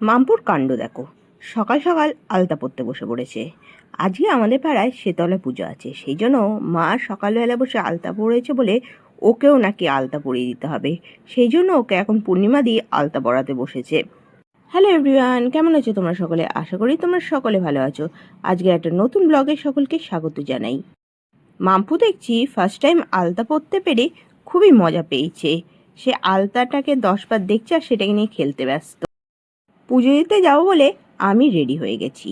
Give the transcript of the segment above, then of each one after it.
মামপুর কাণ্ড দেখো। সকাল সকাল আলতা পড়তে বসে পড়েছে। আজকে আমাদের পাড়ায় শীতলা পুজো আছে। সেই জন্য মা সকালবেলা বসে আলতা পড়েছে বলে ওকেও নাকি আলতা পরিয়ে দিতে হবে। সেই জন্য ওকে এখন পূর্ণিমা দিয়ে আলতা পরাতে বসেছে। হ্যালো এভরিওয়ান, কেমন আছো তোমরা সকলে? আশা করি তোমরা সকলে ভালো আছো। আজকে একটা নতুন ব্লগে সকলকে স্বাগত জানাই। মাম্পু দেখছি ফার্স্ট টাইম আলতা পরতে পেরে খুবই মজা পেয়েছে। সে আলতাটাকে দশবার দেখছে আর সেটাকে নিয়ে খেলতে ব্যস্ত। পুজো দিতে যাব বলে আমি রেডি হয়ে গেছি।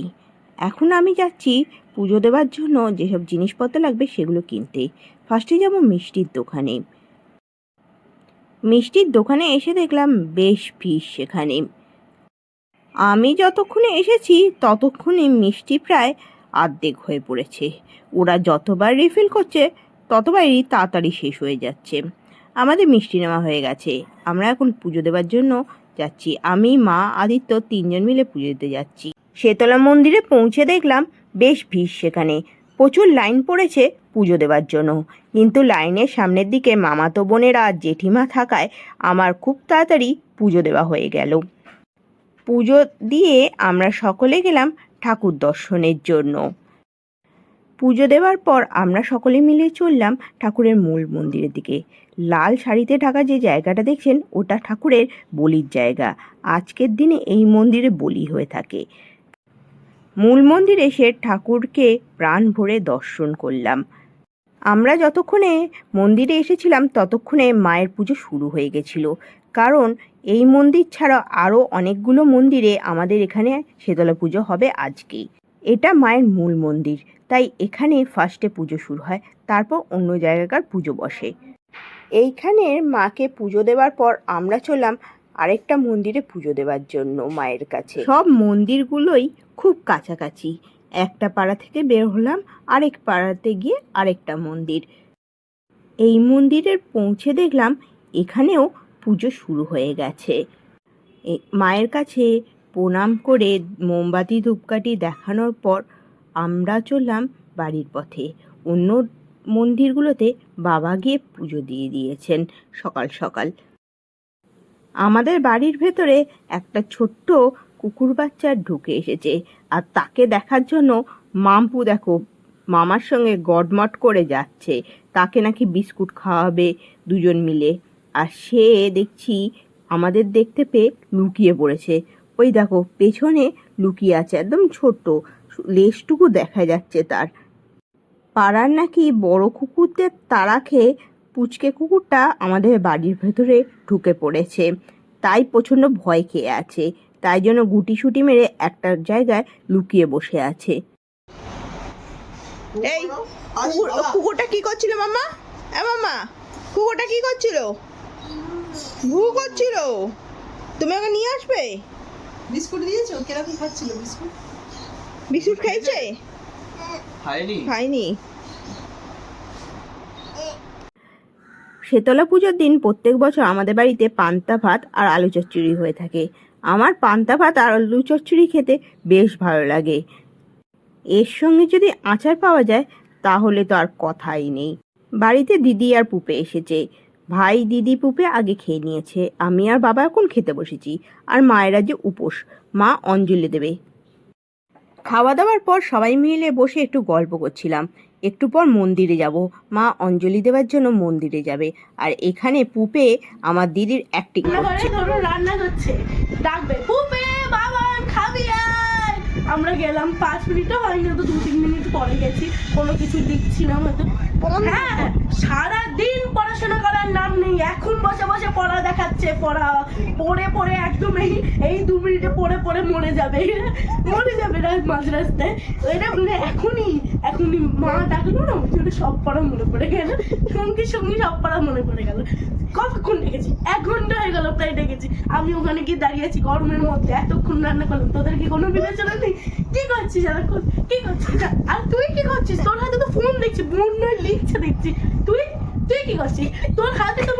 এখন আমি যাচ্ছি পুজো দেওয়ার জন্য যেসব জিনিসপত্র লাগবে সেগুলো কিনতে। ফার্স্টে যাব মিষ্টির দোকানে। মিষ্টির দোকানে এসে দেখলাম বেশ ভিড় সেখানে। আমি যতক্ষণে এসেছি ততক্ষণে মিষ্টি প্রায় আর্ধেক হয়ে পড়েছে। ওরা যতবার রিফিল করছে, ততবারই তাড়াতাড়ি শেষ হয়ে যাচ্ছে। আমাদের মিষ্টি নেওয়া হয়ে গেছে। আমরা এখন পুজো দেওয়ার জন্য যাচ্ছি। আমি, মা, আদিত্য তিনজন মিলে পুজো দিতে যাচ্ছি। শেতলা মন্দিরে পৌঁছে দেখলাম বেশ ভিড় সেখানে। প্রচুর লাইন পড়েছে পুজো দেওয়ার জন্য। কিন্তু লাইনের সামনের দিকে মামাতো বোনেরা জেঠিমা থাকায় আমার খুব তাড়াতাড়ি পুজো দেওয়া হয়ে গেল। পুজো দিয়ে আমরা সকলে গেলাম ঠাকুর দর্শনের জন্য। পুজো দেওয়ার পর আমরা সকলে মিলে চললাম ঠাকুরের মূল মন্দিরের দিকে। লাল শাড়িতে ঢাকা যে জায়গাটা দেখছেন, ওটা ঠাকুরের বলির জায়গা। আজকের দিনে এই মন্দিরে বলি হয়ে থাকে। মূল মন্দিরে সে ঠাকুরকে প্রাণ ভরে দর্শন করলাম। আমরা যতক্ষণে মন্দিরে এসেছিলাম, ততক্ষণে মায়ের পুজো শুরু হয়ে গেছিল। কারণ এই মন্দির ছাড়া আরও অনেকগুলো মন্দিরে আমাদের এখানে শীতলা পুজো হবে আজকেই। এটা মায়ের মূল মন্দির। তাই এখানে ফার্স্টে পুজো শুরু হয়, তারপর অন্য জায়গাকার পুজো বসে। এইখানের মাকে পুজো দেওয়ার পর আমরা চললাম আরেকটা মন্দিরে পুজো দেওয়ার জন্য মায়ের কাছে। সব মন্দিরগুলোই খুব কাছাকাছি। একটা পাড়া থেকে বের হলাম, আরেক পাড়াতে গিয়ে আরেকটা মন্দির। এই মন্দিরের পৌঁছে দেখলাম এখানেও পুজো শুরু হয়ে গেছে। মায়ের কাছে প্রণাম করে মোমবাতি ধূপকাঠি দেখানোর পর আমরা চললাম বাড়ির পথে। অন্য মন্দিরগুলোতে বাবা গিয়ে পুজো দিয়ে দিয়েছেন সকাল সকাল। আমাদের বাড়ির ভেতরে একটা ছোট্ট কুকুর বাচ্চা ঢুকে এসেছে আর তাকে দেখার জন্য মাম্পু দেখো, মামার সঙ্গে গডমট করে যাচ্ছে। তাকে নাকি বিস্কুট খাওয়াবে দুজন মিলে। আর সে দেখছি আমাদের দেখতে পেয়ে লুকিয়ে পড়েছে। ওই দেখো পেছনে লুকিয়ে আছে একদম ছোট্ট। লেজটুকু দেখা যাচ্ছে তার। পাড়ার নাকি বড় কুকুরদের তাড়া খেয়ে পুচকে কুকুরটা আমাদের বাড়ির ভেতরে ঢুকে পড়েছে। তাই প্রচণ্ড ভয় খেয়ে আছে। তাই জন্য গুটি সুটি মেরে একটা জায়গায় লুকিয়ে বসে আছে। এই কুকুর- কুকুরটা কি করছিল মামা এ মামা কুকুরটা কি করছিল? ভু করছিল। তুমি ওকে নিয়ে আসবে? বিস্কুট দিয়েছ? কীরকম খাচ্ছিল বিস্কুট? বিস্কুট খাইছে? খায়নি খাইনি। শীতলা পুজোর দিন প্রত্যেক বছর আমাদের বাড়িতে পান্তা ভাত আর আলু চচ্চড়ি হয়ে থাকে। আমার পান্তা ভাত আর আলু চচ্চড়ি খেতে বেশ ভালো লাগে। এর সঙ্গে যদি আচার পাওয়া যায় তাহলে তো আর কথাই নেই। বাড়িতে দিদি আর পুপে এসেছে। ভাই দিদি পুপে আগে খেয়ে নিয়েছে। আমি আর বাবা এখন খেতে বসেছি। আর মায়েরা যে উপোস। মা অঞ্জলি দেবে। খাওয়া দাওয়ার পর সবাই মিলে বসে একটু গল্প করছিলাম। একটু পর মন্দিরে যাব। মা অঞ্জলি দেওয়ার জন্য মন্দিরে যাবে। আর এখানে পুপে আমার দিদির অ্যাক্টিং করছে। রান্না করছে ডাকবে পুপে বাবা খাবি আমরা গেলাম পাঁচ মিনিটও হয়নি তো দু তিন মিনিট পরে গেছি। কোনো কিছু লিখছিলাম হয়তো হ্যাঁ সারা দিন পড়াশোনা করার নাম নেই এখন বসে বসে দেখাচ্ছে পড়া। পড়ে পড়ে একদম এই এই দু মিনিটে পড়ে পড়ে মরে যাবে। মরে যাবে রাত মাঝ রাস্তায়। এটা মানে এখনই এখনই মা ডাকলো না, ওই সব পড়া মনে পড়ে গেল। সঙ্গে সঙ্গে সব পড়া মনে পড়ে গেল। কতক্ষণ ডেকেছি? এক ঘণ্টা হয়ে গেল প্রায় ডেকেছি। আমি ওখানে গিয়ে দাঁড়িয়ে আছি গরমের মধ্যে। এতক্ষণ রান্না করলাম। তোদের কি কোনো বিবেচনা নেই? কি করছিস এতক্ষণ? কি করছিস? আর তুই কি করছিস? তোর হাতে তো ফোন দেখছি। বোন লিখছে দেখছি। তুই তুই কি করছিস? তোর হাতে তো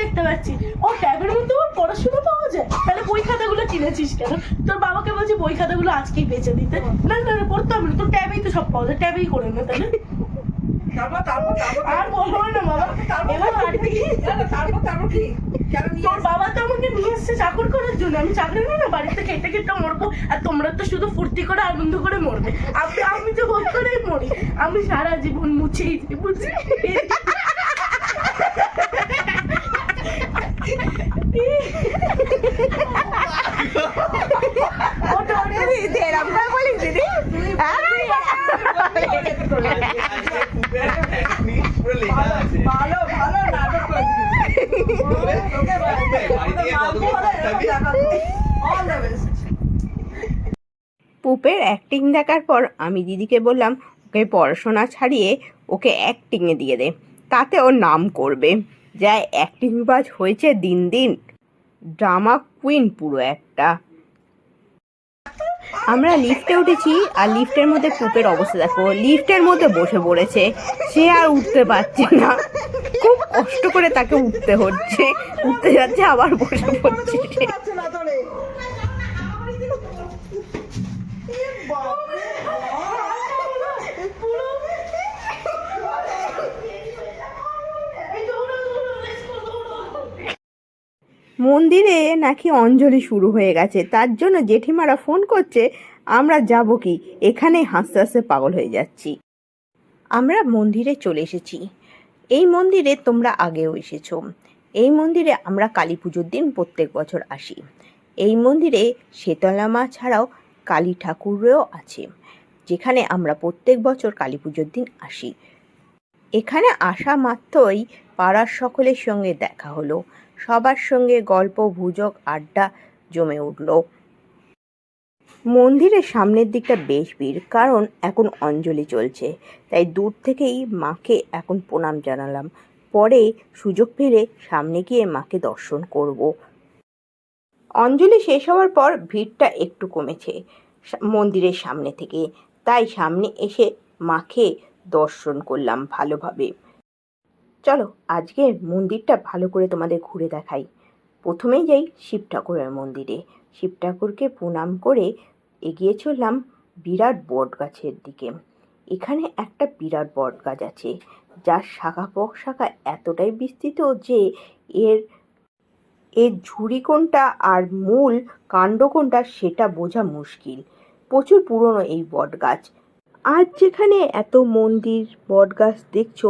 দেখতে পাচ্ছি। ও ট্যাবের মধ্যে ওর পড়াশোনা পাওয়া যায়? তাহলে বই খাতাগুলো কিনেছিস কেন? তোর বাবাকে বলছি বই খাতাগুলো আজকেই বেচে দিতে। না না না পড়তে হবে না। তোর ট্যাবেই তো সব পাওয়া যায়। ট্যাবেই করে না তাহলে। তারপর তারপর তারপর আর বলব না বাবা। এবার বাড়ি থেকে তারপর তারপর তারপর কি? তোর বাবা তো আমাকে নিয়ে এসছে চাকর করার জন্য। আমি চাকরি নেই না বাড়িতে মরবো। আর তোমরা তো শুধু ফুর্তি করে আনন্দ করে মরবে। আমি আমি তো ভোগ করেই মরি। আমি সারা জীবন মুছেই যাই বুঝছি এরকম করে বলিস দিদি পুরো লেখা আছে পুপের অ্যাক্টিং দেখার পর আমি দিদিকে বললাম, ওকে পড়াশোনা ছাড়িয়ে ওকে অ্যাক্টিংয়ে দিয়ে দে, তাতে ওর নাম করবে। যা অ্যাক্টিং বাজ হয়েছে দিন দিন। ড্রামা কুইন পুরো একটা। আমরা লিফটে উঠেছি আর লিফটের মধ্যে কূপের অবস্থা, দেখো। লিফটের মধ্যে বসে পড়েছে। সে আর উঠতে পারছে না। খুব কষ্ট করে তাকে উঠতে হচ্ছে। উঠতে যাচ্ছে, আবার বসে পড়ছে সে। আছে না তোরে এ বাপরে মন্দিরে নাকি অঞ্জলি শুরু হয়ে গেছে। তার জন্য জেঠিমারা ফোন করছে, আমরা যাব কি? এখানে হাসতে হাসতে পাগল হয়ে যাচ্ছি। আমরা মন্দিরে চলে এসেছি। এই মন্দিরে তোমরা আগেও এসেছ। এই মন্দিরে আমরা কালী পুজোর দিন প্রত্যেক বছর আসি। এই মন্দিরে শীতলা মা ছাড়াও কালী ঠাকুরও আছে, যেখানে আমরা প্রত্যেক বছর কালী পুজোর দিন আসি। এখানে আসা মাত্রই পাড়ার সকলের সঙ্গে দেখা হলো। সবার সঙ্গে গল্প ভুজক আড্ডা জমে উঠল। মন্দিরের সামনের দিকটা বেশ ভিড়, কারণ এখন অঞ্জলি চলছে। তাই দূর থেকেই মাকে এখন প্রণাম জানালাম। পরে সুযোগ পেলে সামনে গিয়ে মাকে দর্শন করব। অঞ্জলি শেষ হওয়ার পর ভিড়টা একটু কমেছে মন্দিরের সামনে থেকে। তাই সামনে এসে মাকে দর্শন করলাম ভালোভাবে। চলো, আজকে মন্দিরটা ভালো করে তোমাদের ঘুরে দেখাই। প্রথমেই যাই শিব ঠাকুরের মন্দিরে। শিব ঠাকুরকে প্রণাম করে এগিয়ে চললাম বিরাট বট গাছের দিকে। এখানে একটা বিরাট বট গাছ আছে, যার শাখা পক শাখা এতটাই বিস্তৃত যে এর এর ঝুড়ি কোনটা আর মূল কাণ্ড কোনটা সেটা বোঝা মুশকিল। প্রচুর পুরনো এই বট গাছ আজ যেখানে এত মন্দির বট গাছ দেখছ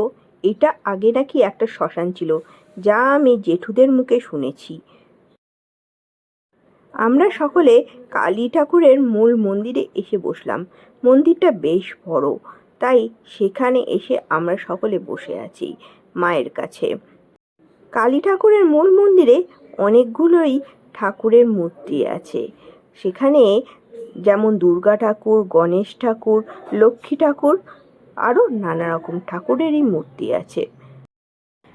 এটা আগে নাকি একটা শ্মশান ছিল, যা আমি জেঠুদের মুখে শুনেছি। আমরা সকলে কালী ঠাকুরের মূল মন্দিরে এসে বসলাম। মন্দিরটা বেশ বড়, তাই সেখানে এসে আমরা সকলে বসে আছি মায়ের কাছে। কালী ঠাকুরের মূল মন্দিরে অনেকগুলোই ঠাকুরের মূর্তি আছে। সেখানে যেমন দুর্গা ঠাকুর, গণেশ ঠাকুর, লক্ষ্মী ঠাকুর আরও নানা রকম ঠাকুরেরই মূর্তি আছে।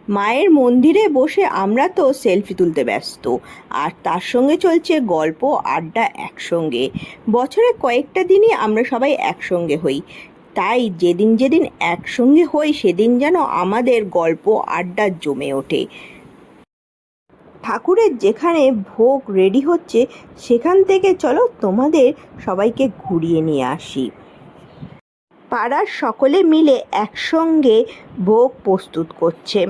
মায়ের মন্দিরে বসে আমরা তো সেলফি তুলতে ব্যস্ত, আর তার সঙ্গে চলছে গল্প, আড্ডা একসঙ্গে। বছরে কয়েকটা দিনই আমরা সবাই একসঙ্গে হই। তাই যেদিন যেদিন একসঙ্গে হই, সেদিন যেন আমাদের গল্প, আড্ডা জমে ওঠে। ঠাকুরের যেখানে ভোগ রেডি হচ্ছে, সেখান থেকে চলো তোমাদের সবাইকে ঘুরিয়ে নিয়ে আসি। পাড়ার সকলে মিলে একসঙ্গে ভোগ প্রস্তুত করছে।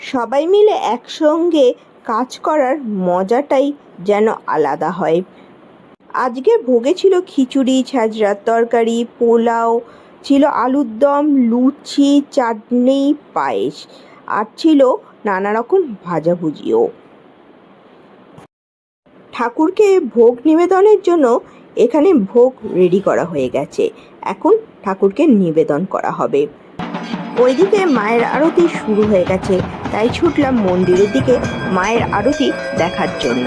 সবাই মিলে একসঙ্গে কাজ করার মজাটাই যেন আলাদা হয়। আজকে ভোগে ছিল খিচুড়ি ছাজরার তরকারি, পোলাও, ছিল আলুর দম, লুচি, চাটনি, পায়েস, আর ছিল নানা রকম ভাজাভুজিও। ঠাকুরকে ভোগ নিবেদনের জন্য এখানে ভোগ রেডি করা হয়ে গেছে। এখন ঠাকুরকে নিবেদন করা হবে। ওইদিকে মায়ের আরতি শুরু হয়ে গেছে, তাই ছুটলাম মন্দিরের দিকে মায়ের আরতি দেখার জন্য।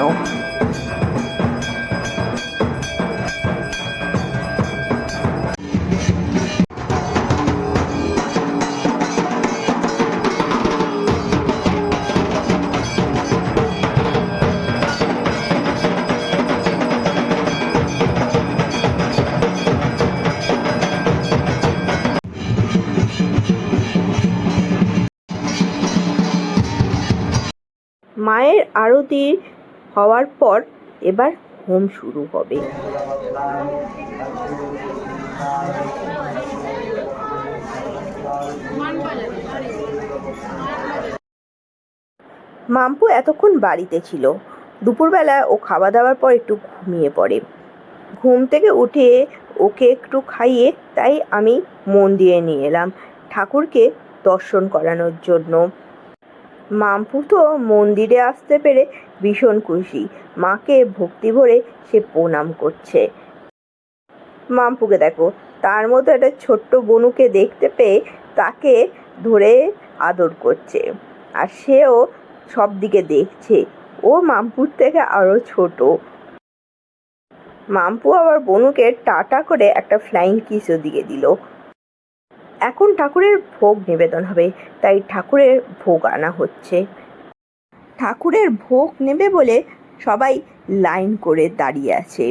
মায়ের আরতি হওয়ার পর এবার হোম শুরু হবে। মাম্পু এতক্ষণ বাড়িতে ছিল। দুপুরবেলা ও খাওয়া দাওয়ার পর একটু ঘুমিয়ে পড়ে। ঘুম থেকে উঠে ওকে একটু খাইয়ে তাই আমি মন দিয়ে নিয়ে এলাম ঠাকুরকে দর্শন করানোর জন্য। মাম্পু তো মন্দিরে আসতে পেরে ভীষণ খুশি। মাকে ভক্তি ভরে সে প্রণাম করছে। মাম্পুকে দেখো, তার মতো একটা ছোট্ট বনুকে দেখতে পেয়ে তাকে ধরে আদর করছে। আর সেও সব দিকে দেখছে। ও মাম্পুর থেকে আরও ছোট। মাম্পু আবার বনুকে টাটা করে একটা ফ্লাইং কিসও দিয়ে দিল। এখন ঠাকুরের ভোগ নিবেদন হবে, তাই ঠাকুরের ভোগ আনা হচ্ছে। ঠাকুরের ভোগ নেবে বলে সবাই লাইন করে দাঁড়িয়ে আছে।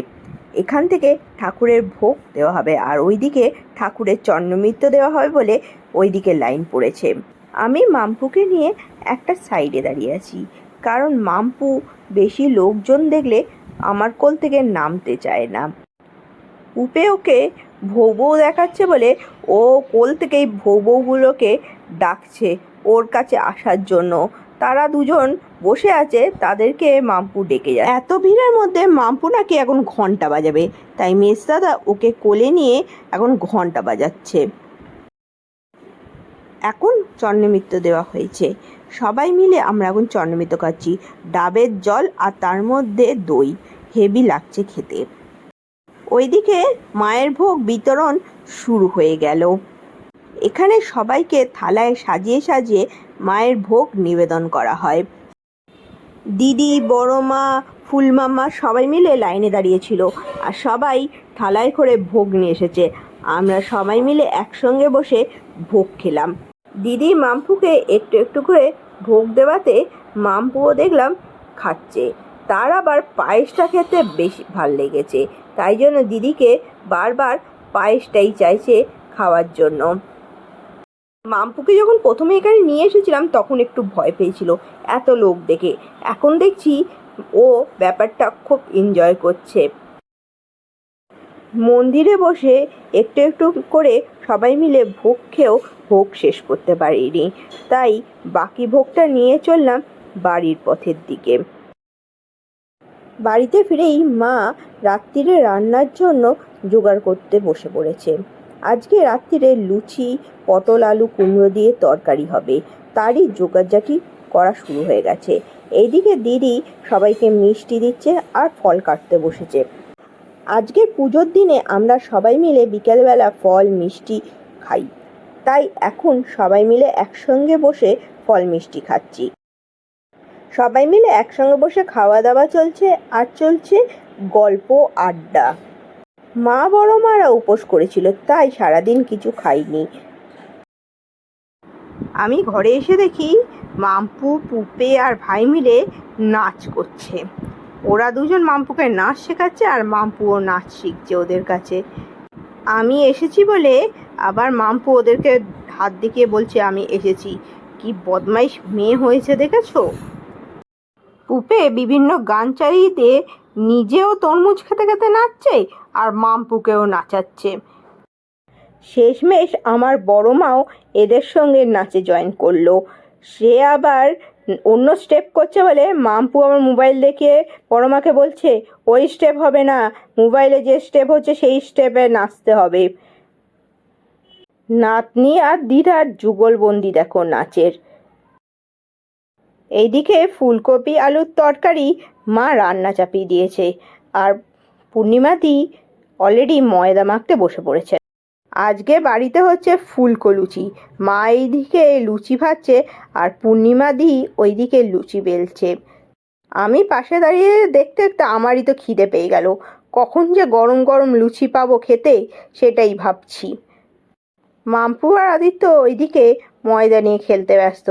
এখান থেকে ঠাকুরের ভোগ দেওয়া হবে, আর ওইদিকে ঠাকুরের চন্দ্রমিত্র দেওয়া হবে বলে ওইদিকে লাইন পড়েছে। আমি মাম্পুকে নিয়ে একটা সাইডে দাঁড়িয়ে আছি, কারণ মাম্পু বেশি লোকজন দেখলে আমার কোল থেকে নামতে চায় না। উপে ওকে ভৌ বউ দেখাচ্ছে বলে ও কোল থেকেই ভৌ বউগুলোকে ডাকছে ওর কাছে আসার জন্য। তারা দুজন বসে আছে, তাদেরকে মাম্পু ডেকে যায়। এত ভিড়ের মধ্যে মাম্পু নাকি এখন ঘণ্টা বাজাবে। তাই মেস দাদা ওকে কোলে নিয়ে এখন ঘণ্টা বাজাচ্ছে। এখন চন্দ্রমিত্র দেওয়া হয়েছে। সবাই মিলে আমরা এখন চন্দ্রমিত্র খাচ্ছি। ডাবের জল আর তার মধ্যে দই। হেভি লাগছে খেতে। ওইদিকে মায়ের ভোগ বিতরণ শুরু হয়ে গেল। এখানে সবাইকে থালায় সাজিয়ে সাজিয়ে মায়ের ভোগ নিবেদন করা হয়। দিদি বড় মা ফুলমামা সবাই মিলে লাইনে দাঁড়িয়েছিল আর সবাই থালায় করে ভোগ নিয়ে এসেছে। আমরা সবাই মিলে একসঙ্গে বসে ভোগ খেলাম। দিদি মাম্পুকে একটু একটু করে ভোগ দেওয়াতে মাম্পুও দেখলাম খাচ্ছে। তার আবার পায়েসটা খেতে বেশি ভালো লেগেছে। তাই জন্য দিদিকে বারবার পায়েসটাই চাইছে খাওয়ার জন্য। মাম্পুকে যখন প্রথমে এখানে নিয়ে এসেছিলাম, তখন একটু ভয় পেয়েছিল এত লোক দেখে। এখন দেখছি ও ব্যাপারটা খুব এনজয় করছে। মন্দিরে বসে একটু একটু করে সবাই মিলে ভোগ খেয়েও ভোগ শেষ করতে পারিনি। তাই বাকি ভোগটা নিয়ে চললাম বাড়ির পথের দিকে। বাড়িতে ফিরেই মা রাত্রিরে রান্নার জন্য জোগাড় করতে বসে পড়েছে। আজকে রাত্রিরে লুচি, পটল আলু কুমড়ো দিয়ে তরকারি হবে। তারই জোগাড়জাটি করা শুরু হয়ে গেছে। এইদিকে দিদি সবাইকে মিষ্টি দিচ্ছে আর ফল কাটতে বসেছে। আজকের পুজোর দিনে আমরা সবাই মিলে বিকেলবেলা ফল, মিষ্টি খাই। তাই এখন সবাই মিলে একসঙ্গে বসে ফল, মিষ্টি খাচ্ছি। সবাই মিলে একসঙ্গে বসে খাওয়া দাওয়া চলছে আর চলছে গল্প, আড্ডা। মা, বড় মারা উপোস করেছিল, তাই সারাদিন কিছু খাইনি। আমি ঘরে এসে দেখি মাম্পু, পুপে আর ভাই মিলে নাচ করছে। ওরা দুজন মাম্পুকে নাচ শেখাচ্ছে আর মাম্পুও নাচ শিখছে ওদের কাছে। আমি এসেছি বলে আবার মাম্পু ওদেরকে হাত দেখিয়ে বলছে, আমি এসেছি। কি বদমাইশ মেয়ে হয়েছে দেখেছ? পুপে বিভিন্ন গান চালিয়ে নিজেও তরমুজ খেতে খেতে নাচছে আর মাম্পুকেও নাচাচ্ছে। শেষমেশ আমার বড় মাও এদের সঙ্গে নাচে জয়েন করল। সে আবার অন্য স্টেপ করছে বলে মাম্পু আমার মোবাইল দেখে বড় মাকে বলছে, ওই স্টেপ হবে না মোবাইলে যে স্টেপ হচ্ছে সেই স্টেপে নাচতে হবে। নাতনি আর দিদার যুগলবন্দি দেখো নাচের। এইদিকে ফুলকপি, আলুর তরকারি মা রান্না চাপিয়ে দিয়েছে। আর পূর্ণিমাদি অলরেডি ময়দা মাখতে বসে পড়েছে। আজকে বাড়িতে হচ্ছে ফুলকো লুচি। মা এইদিকে লুচি ভাজছে আর পূর্ণিমা দি ওইদিকে লুচি বেলছে। আমি পাশে দাঁড়িয়ে দেখতে দেখতে আমারই তো খিদে পেয়ে গেল। কখন যে গরম গরম লুচি পাবো খেতে সেটাই ভাবছি। মাম্পু আর আদিত্য ওইদিকে ময়দা নিয়ে খেলতে ব্যস্ত।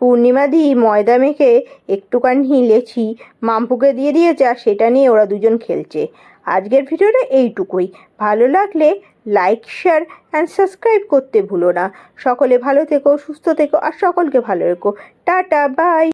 পূর্ণিমা দি ময়দা মেখে একটুখানি লেছি মাম্পুকে দিয়ে দিয়েছে আর সেটা নিয়ে ওরা দুজন খেলছে। আজকের ভিডিওটা এইটুকুই। ভালো লাগলে লাইক, শেয়ার অ্যান্ড সাবস্ক্রাইব করতে ভুলো না। সকলে ভালো থেকো, সুস্থ থেকো আর সকলকে ভালো রেখো। Tata bye